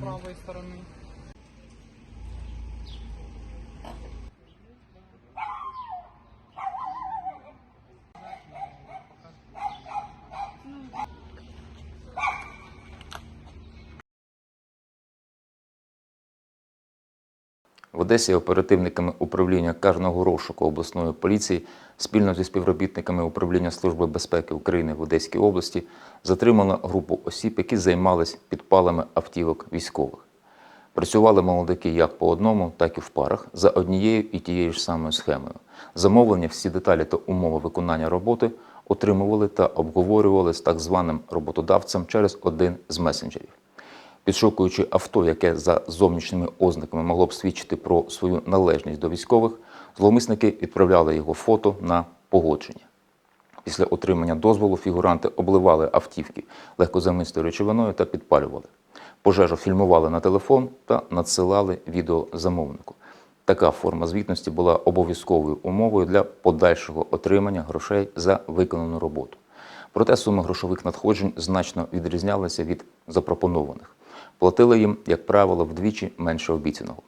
правой стороны. В Одесі оперативниками управління карного розшуку обласної поліції спільно зі співробітниками управління Служби безпеки України в Одеській області затримала групу осіб, які займались підпалами автівок військових. Працювали молодики як по одному, так і в парах за однією і тією ж самою схемою. Замовлення, всі деталі та умови виконання роботи отримували та обговорювали з так званим роботодавцем через один з месенджерів. Підшукуючи авто, яке за зовнішніми ознаками могло б свідчити про свою належність до військових, зловмисники відправляли його фото на погодження. Після отримання дозволу фігуранти обливали автівки легкозамистою речовиною та підпалювали. Пожежу фільмували на телефон та надсилали відео замовнику. Така форма звітності була обов'язковою умовою для подальшого отримання грошей за виконану роботу. Проте суми грошових надходжень значно відрізнялися від запропонованих. Платили їм, як правило, вдвічі менше обіцяного.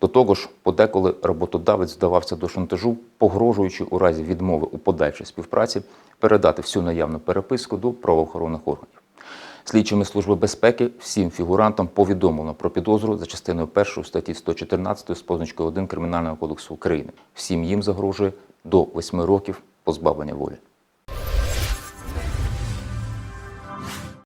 До того ж, подеколи роботодавець здавався до шантажу, погрожуючи у разі відмови у подальшій співпраці передати всю наявну переписку до правоохоронних органів. Слідчими Служби безпеки всім фігурантам повідомлено про підозру за частиною 1 статті 114 з позначкою 1 Кримінального кодексу України. Всім їм загрожує до 8 років позбавлення волі.